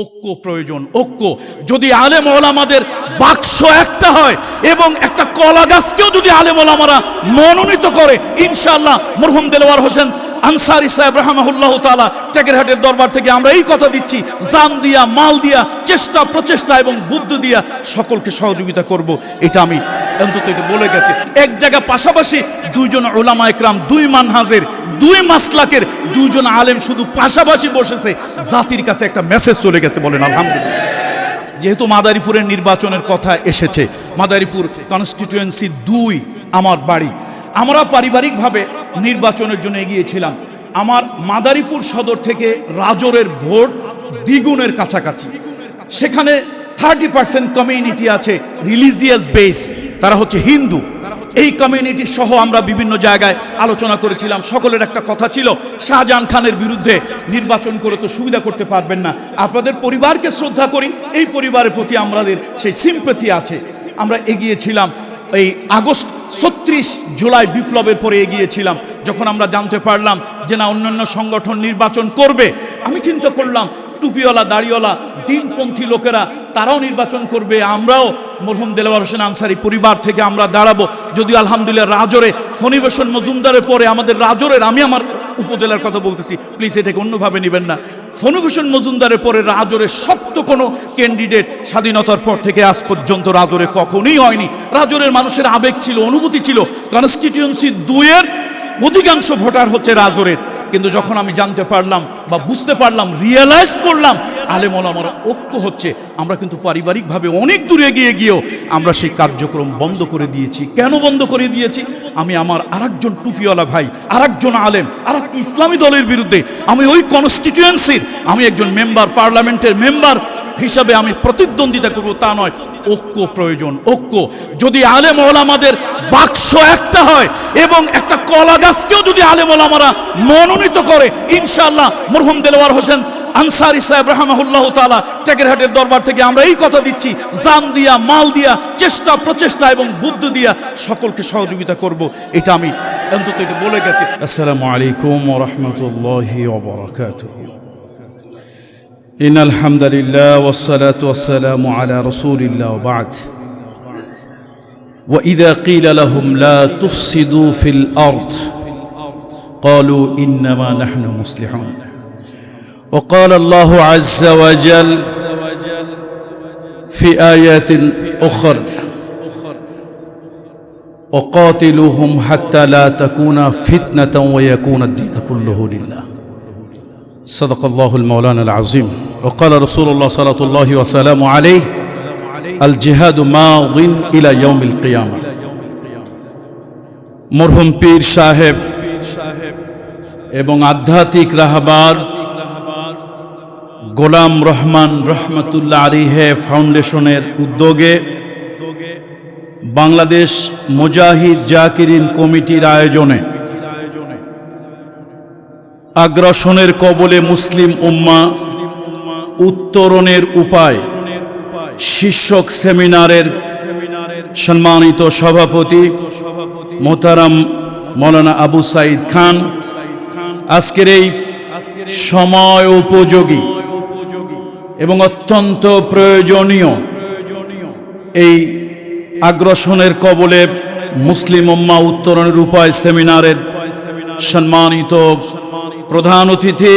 ঐক্য প্রয়োজন, ঐক্য। যদি আলেম ওলামাদের বাক্স একটা হয় এবং একটা কলা গাছকেও যদি আলেম ওলামারা মনোনীত করে ইনশাল্লাহ মরহুম দেলোয়ার হোসেন আনসারি সাহেব রহমাহুল্লাহ তালা টেকেরহাটের দরবার থেকে আমরা এই কথা দিচ্ছি, জান দিয়া, মাল দিয়া, চেষ্টা, প্রচেষ্টা এবং বুদ্ধি দিয়া সকলকে সহযোগিতা করব। এটা আমি অন্তত এটা বলে গেছি। এক জায়গা পাশাপাশি দুইজন ওলামা একরাম, দুই মানহাজের, দুই মাসলাকের দুইজন আলেম শুধু পাশাপাশি বসেছে, জাতির কাছে একটা মেসেজ চলে গেছে বলেন, আলহামদুলিল্লাহ। যেহেতু মাদারীপুরের নির্বাচনের কথা এসেছে, মাদারীপুর কনস্টিটিউয়েন্সি দুই আমার বাড়ি। আমরা পারিবারিকভাবে নির্বাচনের জন্য এগিয়েছিলাম। আমার মাদারীপুর সদর থেকে রাজরের ভোট দ্বিগুণের কাছাকাছি। সেখানে থার্টি পার্সেন্ট কমিউনিটি আছে, রিলিজিয়াস বেস, তারা হচ্ছে হিন্দু। এই কমিউনিটি সহ আমরা বিভিন্ন জায়গায় আলোচনা করেছিলাম। সকলের একটা কথা ছিল, শাহজাহান খানের বিরুদ্ধে নির্বাচন করে তো সুবিধা করতে পারবেন না। আপনাদের পরিবারকে শ্রদ্ধা করি, এই পরিবারের প্রতি আমাদের সেই সিম্পতি আছে। আমরা এগিয়েছিলাম এই আগস্ট ছত্রিশ জুলাই বিপ্লবের পরে এগিয়েছিলাম যখন আমরা জানতে পারলাম যে না, অন্যান্য সংগঠন নির্বাচন করবে। আমি চিন্তা করলাম, টুপিওয়ালা, দাড়িওয়ালা, দিনপন্থী লোকেরা, তারাও নির্বাচন করবে, আমরাও। মরহুম দেলাওয়ার হোসেন আনসারি পরিবার থেকে আমরা দাঁড়াবো। যদিও আলহামদুলিল্লাহ রাজরে ফণিবেশন মজুমদারের পরে আমাদের রাজরের, আমি আমার উপজেলার কথা বলতেছি। প্লিজ এটাকে অন্যভাবে নেবেন না। ফণিভূষণ মজুমদারের পরে রাজরে শক্ত কোনো ক্যান্ডিডেট স্বাধীনতার পর থেকে আজ পর্যন্ত রাজরে কখনোই হয়নি। রাজরের মানুষের আবেগ ছিল, অনুভূতি ছিল। কনস্টিটিউয়েন্সি দুয়ের অধিকাংশ ভোটার হচ্ছে রাজরের। কিন্তু যখন আমি জানতে পারলাম বা বুঝতে পারলাম রিয়েলাইজ করলাম আলেম আমার ঐক্য হচ্ছে। আমরা কিন্তু পারিবারিকভাবে অনেক দূরে গিয়ে গিয়েও আমরা সেই কার্যক্রম বন্ধ করে দিয়েছি। কেন বন্ধ করে দিয়েছি? আমি আমার আরেকজন টুপিওয়ালা ভাই, আরেকজন আলেম, আরেকটি ইসলামী দলের বিরুদ্ধে আমি ওই কনস্টিটিউয়েন্সির আমি একজন মেম্বার পার্লামেন্টের মেম্বার হিসাবে আমি প্রতিদ্বন্দ্বিতা করব, তা নয়, ঐক্য প্রয়োজন, ঐক্য। যদি আলেম ওলামাদের বাক্স একটা হয় এবং একটা কলা গাছকেও যদি আলেম ওলামারা মনোনীত করে ইনশাল্লাহ মরহুম দেলোয়ার হোসেন আনসারি সাহেব রহমাহুল্লাহ তালা টেকেরহাটের দরবার থেকে আমরা এই কথা দিচ্ছি জান দিয়া মাল দিয়া চেষ্টা প্রচেষ্টা এবং বুদ্ধি দিয়া সকলকে সহযোগিতা করব এটা আমি অন্তত এটা বলে গেছি আসসালামু আলাইকুম রহমতুল্লাহি إن الحمد لله والصلاة والسلام على رسول الله وبعد وإذا قيل لهم لا تفسدوا في الأرض قالوا إنما نحن مصلحون وقال الله عز وجل في آيات أخر وقاتلوهم حتى لا تكون فتنة ويكون الدين كله لله صدق الله المولانا العظيم وقال رسول الله صلى الله وسلم عليه الجهاد ماض إلى يوم القيامة মরহুম পীর সাহেব এবং আধ্যাত্মিক রাহবার গোলাম রহমান রহমতুল্লাহ আলিহে ফাউন্ডেশনের উদ্যোগে বাংলাদেশ মুজাহিদ জাকিরিন কমিটির আয়োজনে আগ্রাসনের কবলে মুসলিম উম্মা উত্তরণের উপায় শীর্ষক সেমিনারের সম্মানিত সভাপতি মোতারাম মৌলানা আবু সাইদ খান। আজকের এই সময় উপযোগী এবং অত্যন্ত প্রয়োজনীয় এই আগ্রাসনের কবলে মুসলিম উম্মা উত্তরণের উপায় সেমিনারের সম্মানিত প্রধান অতিথি,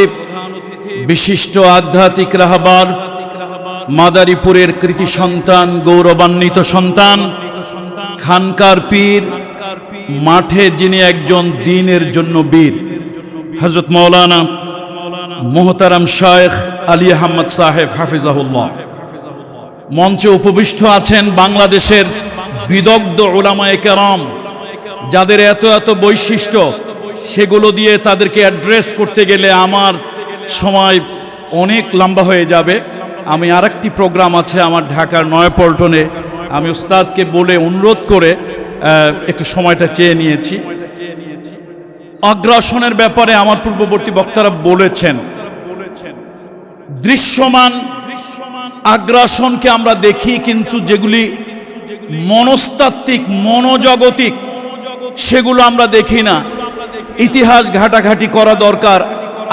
বিশিষ্ট আধ্যাত্মিক রাহবার মাদারীপুরের কৃতি সন্তান, গৌরবান্বিত সন্তান, খানকার পীর, মাঠে যিনি একজন দিনের জন্য বীর হজরত মৌলানা মোহতারাম শায়েখ আলী আহমদ সাহেব, হাফিজাহুল্লাহ। মঞ্চে উপবিষ্ট আছেন বাংলাদেশের বিদগ্ধ ওলামায়ে কেরাম, যাদের এত এত বৈশিষ্ট্য, সেগুলো দিয়ে তাদেরকে অ্যাড্রেস করতে গেলে আমার সময় অনেক লম্বা হয়ে যাবে। আমি আরেকটি প্রোগ্রাম আছে আমার ঢাকার নয়াপল্টনে। আমি উস্তাদকে বলে অনুরোধ করে একটু সময়টা চেয়ে নিয়েছি। অগ্রাসনের ব্যাপারে আমার পূর্ববর্তী বক্তারা বলেছেন দৃশ্যমান আগ্রাসনকে আমরা দেখি কিন্তু যেগুলি মনস্তাত্ত্বিক, মনোজগতিক, সেগুলো আমরা দেখি না। ইতিহাস ঘাটাঘাটি করা দরকার।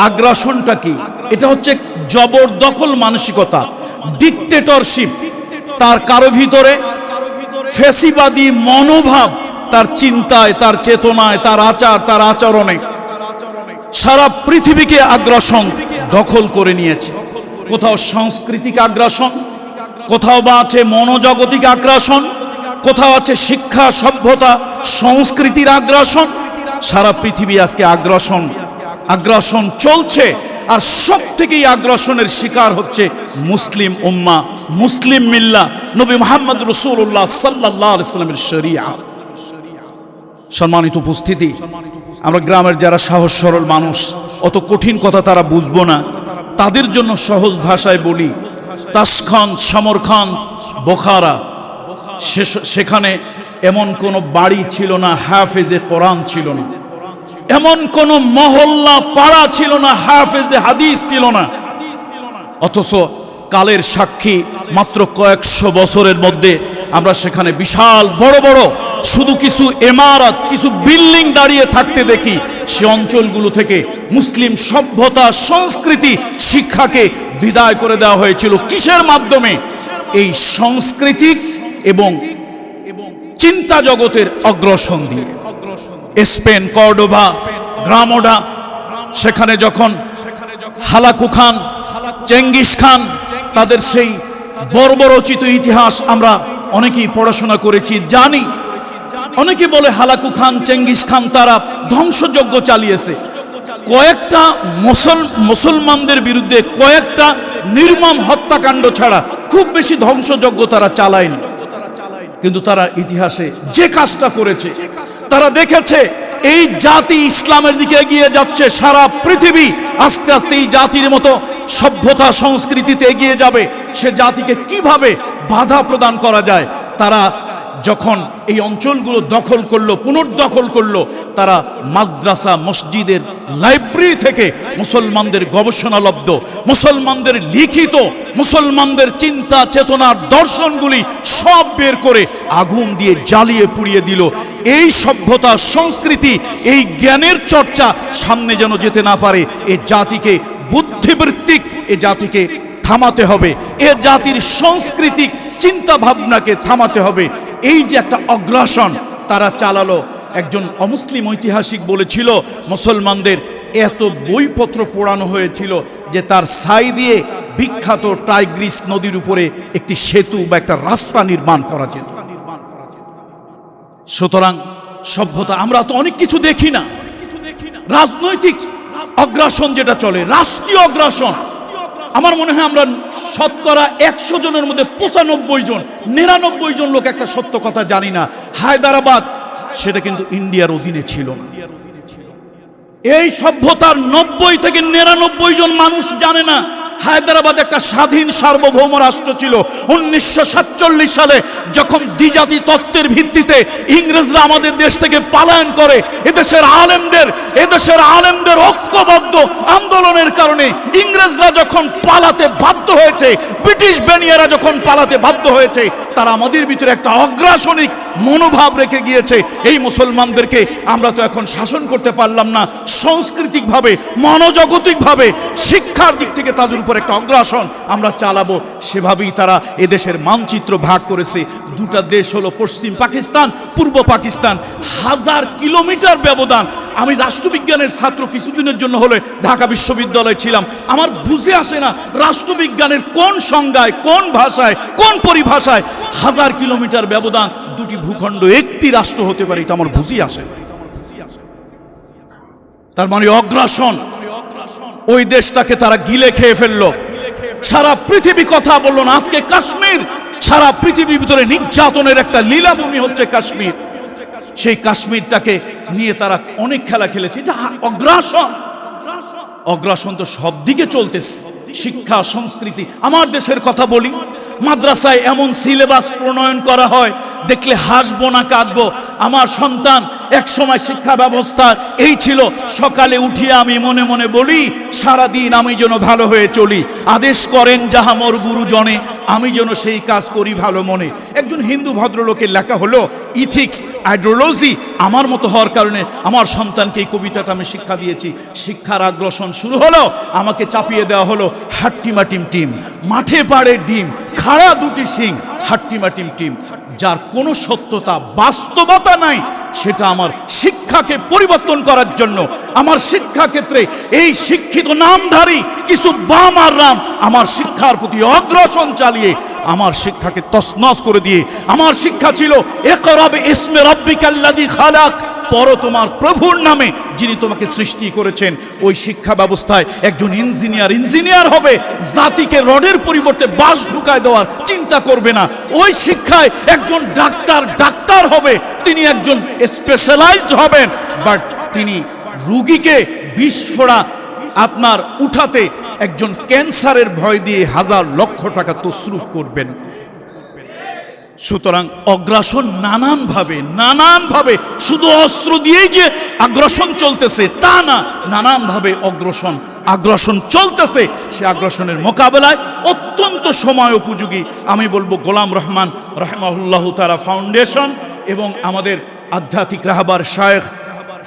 আগ্রাসনটা কি? এটা হচ্ছে জবরদখল মানসিকতা ডিকটেটরশিপ তার কারও ভিতরে ফেসিবাদী মনোভাব, তার চিন্তায়, তার চেতনায়, তার আচার, তার আচরণে সারা পৃথিবীকে আগ্রাসন দখল করে নিয়েছে। কোথাও সাংস্কৃতিক আগ্রাসন, কোথাও বা আছে মনোজগতিক আগ্রাসন, কোথাও আছে শিক্ষা সভ্যতা, সংস্কৃতির আগ্রাসন। সারা পৃথিবী আজকে আগ্রাসন আগ্রাসন চলছে আর সব থেকেই আগ্রাসনের শিকার হচ্ছে মুসলিম উম্মা, মুসলিম মিল্লা, নবী মোহাম্মদ রসুল্লাহ সাল্লাহ ইসলামের শরিয়া। সম্মানিত উপস্থিতি, আমরা গ্রামের যারা সাহস সরল মানুষ, অত কঠিন কথা তারা বুঝব না। তাদের জন্য সহজ ভাষায় বলি, তাসখান, সমরখান, বোখারা। সেখানে এমন কোনো বাড়ি ছিল না, হাফেজে কোরআন ছিল না। এমন কোন মহল্লা, পাড়া ছিল না, হাফেজে হাদিস ছিল না। অথচ কালের সাক্ষী মাত্র কয়েকশো বছরের মধ্যে আমরা সেখানে বিশাল বড় বড়, শুধু কিছু এমারত, কিছু বিল্ডিং দাঁড়িয়ে থাকতে দেখি। সে অঞ্চলগুলো থেকে মুসলিম সভ্যতা, সংস্কৃতি, শিক্ষাকে বিদায় করে দেওয়া হয়েছিল। কিসের মাধ্যমে? এই সাংস্কৃতিক এবং চিন্তা জগতের অগ্রসন দিয়ে। স্পেন, কর্ডোভা, গ্রামোডা, সেখানে যখন হালাকু খান, চেঙ্গিস খান, তাদের সেই বর্বরচিত ইতিহাস আমরা অনেকেই পড়াশোনা করেছি, জানি। অনেকে বলে হালাকু খান, চেঙ্গিস খান, তারা ধ্বংসযজ্ঞ চালিয়েছে। কয়েকটা মুসল মুসলমানদের বিরুদ্ধে কয়েকটা নির্মম হত্যাকাণ্ড ছাড়া খুব বেশি ধ্বংসযজ্ঞ তারা চালায়নি। কিন্তু তারা ইতিহাসে যে কাজটা করেছে, তারা দেখেছে, এই জাতি ইসলামের দিকে এগিয়ে যাচ্ছে, সারা পৃথিবী আস্তে আস্তে এই জাতির মতো সভ্যতা সংস্কৃতিতে এগিয়ে যাবে, সে জাতিকে কীভাবে বাধা প্রদান করা যায়, তারা যখন এই অঞ্চলগুলো দখল করল, পুনর্দখল করল, তারা মাদ্রাসা, মসজিদের লাইব্রেরি থেকে মুসলমানদের গবেষণালব্ধ, মুসলমানদের লিখিত, মুসলমানদের চিন্তা, চেতনার দর্শনগুলি সব বের করে আগুন দিয়ে জ্বালিয়ে পুড়িয়ে দিল। এই সভ্যতা, সংস্কৃতি, এই জ্ঞানের চর্চা সামনে যেন যেতে না পারে, এ জাতিকে বুদ্ধিবৃত্তিক, এ জাতিকে থামাতে হবে, এ জাতির সাংস্কৃতিক চিন্তা ভাবনাকে থামাতে হবে। এই যে একটা অগ্রাসন তারা চালালো, একজন অমুসলিম ঐতিহাসিক বলেছিল, মুসলমানদের এত বইপত্র পোড়ানো হয়েছিল যে তার সাই দিয়ে বিখ্যাত টাইগ্রিস নদীর উপরে একটি সেতু বা একটা রাস্তা নির্মাণ করা যেত। সুতরাং সভ্যতা, আমরা তো অনেক কিছু দেখি না। রাজনৈতিক অগ্রাসন যেটা চলে, রাষ্ট্রীয় অগ্রাসন আমার মনে হয় আমরা শতকরা একশো জনের মধ্যে পঁচানব্বই জন, নিরানব্বই জন লোক একটা সত্য কথা জানি না। হায়দ্রাবাদ, সেটা কিন্তু ইন্ডিয়ার অধীনে ছিল না। এই সভ্যতার নব্বই থেকে নিরানব্বই জন মানুষ জানে না হায়দ্রাবাদ একটা স্বাধীন সার্বভৌম রাষ্ট্র ছিল। উনিশশো সাতচল্লিশ সালে যখন দ্বিজাতি তত্ত্বের ভিত্তিতে ইংরেজরা আমাদের দেশ থেকে পালায়ন করে, এদেশের আলেমদের এদেশের আলেমদের ঐক্যবদ্ধ আন্দোলনের কারণে ইংরেজরা যখন পালাতে বাধ্য হয়েছে। ব্রিটিশ বেনিয়ারা যখন পালাতে বাধ্য হয়েছে, তারা আমাদের ভিতরে একটা অগ্রাসনিক মনোভাব রেখে গিয়েছে। এই মুসলমানদেরকে আমরা তো এখন শাসন করতে পারলাম না। সাংস্কৃতিকভাবে, মনোজগতিকভাবে, শিক্ষার দিক থেকে তাদের উপর একটা অগ্রাসন আমরা চালাবো। সেভাবেই তারা এদেশের মানচিত্র ভাগ করেছে। দুটা দেশ হলো পশ্চিম পাকিস্তান, পূর্ব পাকিস্তান। হাজার কিলোমিটার ব্যবধান আমি রাষ্ট্রবিজ্ঞানের ছাত্র কিছুদিনের জন্য হলে ঢাকা বিশ্ববিদ্যালয়ে ছিলাম। আমার বুঝে আসে না রাষ্ট্রবিজ্ঞানের কোন সংজ্ঞায়, কোন ভাষায়, কোন পরিভাষায় হাজার কিলোমিটার ব্যবধান, দুটি ভূখণ্ড, একটি রাষ্ট্র হতে পারে, এটা আমার বুঝি আসে। তার মানে অগ্রাসন। ওই দেশটাকে তারা গিলে খেয়ে ফেলল। সারা পৃথিবী কথা বলল না, আজকে কাশ্মীর। সারা পৃথিবীর ভিতরে নির্যাতনের একটা লীলাভূমি হচ্ছে কাশ্মীর। সেই কাশ্মীরটাকে নিয়ে তারা অনেক খেলা খেলেছে। এটা অগ্রাসন। অগ্রাসন তো সব দিকে চলতেছে। শিক্ষা, সংস্কৃতি, আমার দেশের কথা বলি, মাদ্রাসায় এমন সিলেবাস প্রণয়ন করা হয় দেখলে হাসবো না, কাঁদবো। আমার সন্তান এক সময় শিক্ষা ব্যবস্থা এই ছিল, সকালে উঠিয়ে আমি মনে মনে বলি সারা দিন আমি যেন ভালো হয়ে চলি। আদেশ করেন যাহা মোর গুরুজনে আমি যেন সেই কাজ করি ভালো মনে। একজন হিন্দু ভদ্রলোকের লেখা হলো, ইথিক্স আইড্রোলজি আমার মতো হওয়ার কারণে আমার সন্তানকে এই কবিতাটা আমি শিক্ষা দিয়েছি। শিক্ষার আগ্রাসন শুরু হলো, আমাকে চাপিয়ে দেওয়া হলো হাট্টিমা টিম। টিম মাঠে পাড়ে ডিম, খাড়া দুটি সিং হাট্টিমা টিম টিম। যার কোনো সত্যতা, বাস্তবতা নাই, সেটা আমার শিক্ষাকে পরিবর্তন করার জন্য। আমার শিক্ষাক্ষেত্রে এই শিক্ষিত নামধারী কিছু বাম আর রাম আমার শিক্ষার প্রতি অগ্রসন চালিয়ে আমার শিক্ষাকে তসনস করে দিয়ে, আমার শিক্ষা ছিল ইসমে খালাক। পর তোমার প্রভুর নামে যিনি তোমাকে সৃষ্টি করেছেন, ওই শিক্ষা ব্যবস্থায় একজন ইঞ্জিনিয়ার ইঞ্জিনিয়ার হবে, জাতিকে রডের পরিবর্তে বাস ঢুকায় দেওয়ার চিন্তা করবে না। ওই শিক্ষায় একজন ডাক্তার ডাক্তার হবে, তিনি একজন স্পেশালাইজড হবেন বাট তিনি রুগীকে বিস্ফোরা আপনার উঠাতে একজন ক্যান্সারের ভয় দিয়ে হাজার লক্ষ টাকা তসরুফ করবেন। সুতরাং অগ্রাসন নানানভাবে নানানভাবে শুধু অস্ত্র দিয়েই যে আগ্রাসন চলতেছে তা না নানানভাবে অগ্রসন। আগ্রাসন চলতেছে সে আগ্রাসনের মোকাবেলায় অত্যন্ত সময় উপযোগী। আমি বলব গোলাম রহমান রহমাহুল্লাহ তারা ফাউন্ডেশন এবং আমাদের আধ্যাত্মিক রাহবার শায়েখ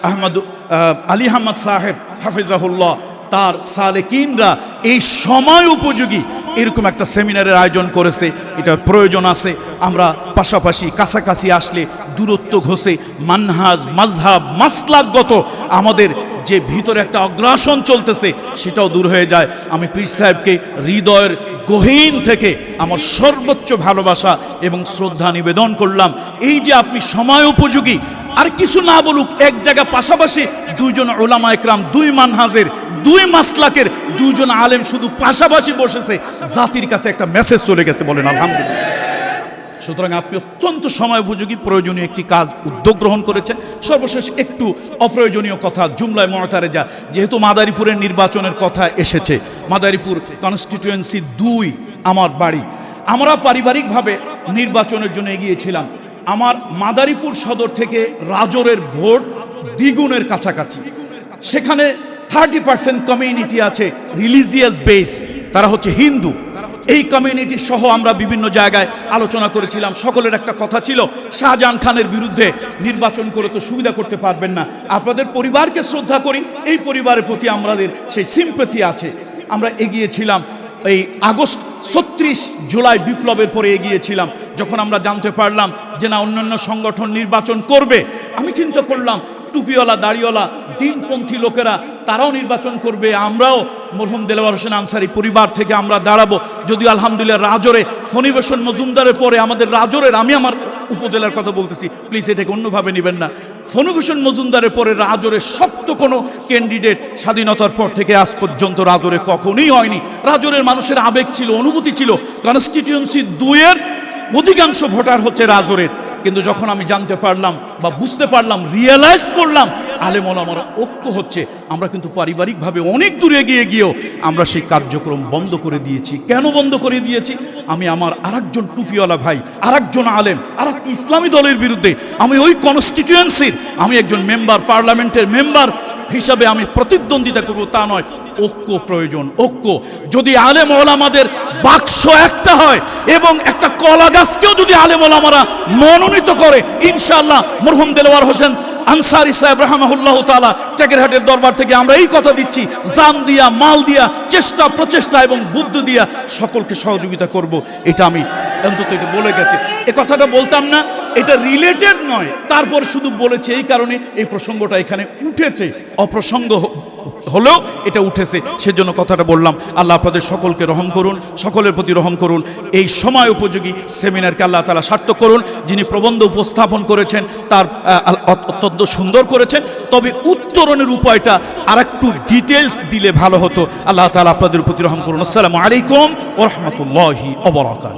আহমদ আহ, আলী আহমদ সাহেব হাফিজাহুল্লাহ তার সালেকিনরা এই সময় উপযোগী এরকম একটা সেমিনারের আয়োজন করেছে। এটার প্রয়োজন আছে। আমরা পাশাপাশি কাছাকাছি আসলে দূরত্ব ঘষে মানহাজ মাজহাব মাসলাকগত আমাদের যে ভিতরে একটা অগ্রাসন চলতেছে সেটাও দূর হয়ে যায়। আমি পীর সাহেবকে হৃদয়ের গহীন থেকে আমার সর্বোচ্চ ভালোবাসা এবং শ্রদ্ধা নিবেদন করলাম। এই যে আপনি সময় উপযোগী, আর কিছু না বলুক, এক জায়গা পাশাপাশি দুইজন ওলামা একরাম দুই মানহাজের দুই মাসলাকের দুইজন আলেম শুধু পাশাপাশি বসেছে, জাতির কাছে একটা মেসেজ চলে গেছে, বলেন আলহামদুলিল্লাহ। সুতরাং আপনি অত্যন্ত সময় উপযোগী, প্রয়োজনীয় একটি কাজ উদ্যোগ গ্রহণ করেছেন। সর্বশেষ একটু অপ্রয়োজনীয় কথা, জুমলায় মরতারে যা যেহেতু মাদারীপুরের নির্বাচনের কথা এসেছে, মাদারীপুর কনস্টিটুয়েন্সি দুই আমার বাড়ি। আমরা পারিবারিকভাবে নির্বাচনের জন্য এগিয়েছিলাম। আমার মাদারীপুর সদর থেকে রাজরের ভোট দ্বিগুণের কাছাকাছি। সেখানে থার্টি পার্সেন্ট কমিউনিটি আছে রিলিজিয়াস বেস তারা হচ্ছে হিন্দু। এই কমিউনিটি সহ আমরা বিভিন্ন জায়গায় আলোচনা করেছিলাম। সকলের একটা কথা ছিল, শাহজাহান খানের বিরুদ্ধে নির্বাচন করে তো সুবিধা করতে পারবেন না। আপনাদের পরিবারকে শ্রদ্ধা করি, এই পরিবারের প্রতি আমাদের সেই সিম্পতি আছে। আমরা এগিয়েছিলাম, এই আগস্ট ছত্রিশ জুলাই বিপ্লবের পরে এগিয়েছিলাম। যখন আমরা জানতে পারলাম যে না, অন্যান্য সংগঠন নির্বাচন করবে, আমি চিন্তা করলাম টুপিওয়ালা, দাড়িওয়ালা দিনপন্থী লোকেরা, তারাও নির্বাচন করবে। আমরাও মরহুম দেলোয়ার হোসেন আনসারি পরিবার থেকে আমরা দাঁড়াবো। যদিও আলহামদুলিল্লাহ রাজরে ফণিবেশন মজুমদারের পরে আমাদের রাজরের, আমি আমার উপজেলার কথা বলতেছি। প্লিজ এটাকে অন্যভাবে নেবেন না। ফণিভূষণ মজুমদারের পরে রাজরের শক্ত কোনো ক্যান্ডিডেট স্বাধীনতার পর থেকে আজ পর্যন্ত রাজরে কখনোই হয়নি। রাজরের মানুষের আবেগ ছিল, অনুভূতি ছিল। কনস্টিটিউয়েন্সি দুয়ের অধিকাংশ ভোটার হচ্ছে রাজরের। কিন্তু যখন আমি জানতে পারলাম বা বুঝতে পারলাম রিয়েলাইজ করলাম আলেমল আমার ঐক্য হচ্ছে, আমরা কিন্তু পারিবারিকভাবে অনেক দূরে গিয়ে গিয়েও আমরা সেই কার্যক্রম বন্ধ করে দিয়েছি। কেন বন্ধ করে দিয়েছি? আমি আমার আরেকজন টুপিওয়ালা ভাই, আরেকজন আলেম আর ইসলামী দলের বিরুদ্ধে আমি ওই কনস্টিটিউয়েন্সির আমি একজন মেম্বার পার্লামেন্টের মেম্বার হিসাবে আমি প্রতিদ্বন্দ্বিতা করব, তা নয়, ঐক্য প্রয়োজন, ঐক্য। যদি আলেম ওলামাদের বাক্স একটা হয় এবং একটা কলা গাছকেও যদি আলেম ওলামারা মনোনীত করে, ইনশাআল্লাহ মরহুম দেলোয়ার হোসেন আনসারি সাহেব রহমাহুল্লাহ তালা টেকেরহাটের দরবার থেকে আমরা এই কথা দিচ্ছি, জান দিয়া, মাল দিয়া, চেষ্টা, প্রচেষ্টা এবং বুদ্ধি দিয়া সকলকে সহযোগিতা করব। এটা আমি অন্তত এটা বলে গেছে। এ কথাটা বলতাম না এটা রিলেটেড নয়। তারপর শুধু বলেছে এই কারণে এই প্রসঙ্গটা এখানে উঠেছে। অপ্রসঙ্গ হলেও এটা উঠেছে। সেজন্য কথাটা বললাম, আল্লাহ আপনাদের সকলকে রহম করুন, সকলের প্রতি রহম করুন। এই সময় উপযোগী সেমিনারকে আল্লাহ তালা সার্থক করুন। যিনি প্রবন্ধ উপস্থাপন করেছেন, তার অত্যন্ত সুন্দর করেছেন। তবে উত্তরণের উপায়টা আর একটু ডিটেলস দিলে ভালো হতো। আল্লাহ তালা আপনাদের প্রতি রহম করুন। আসসালামু আলাইকুম ওরহমতুল্লাহি অবরাকাত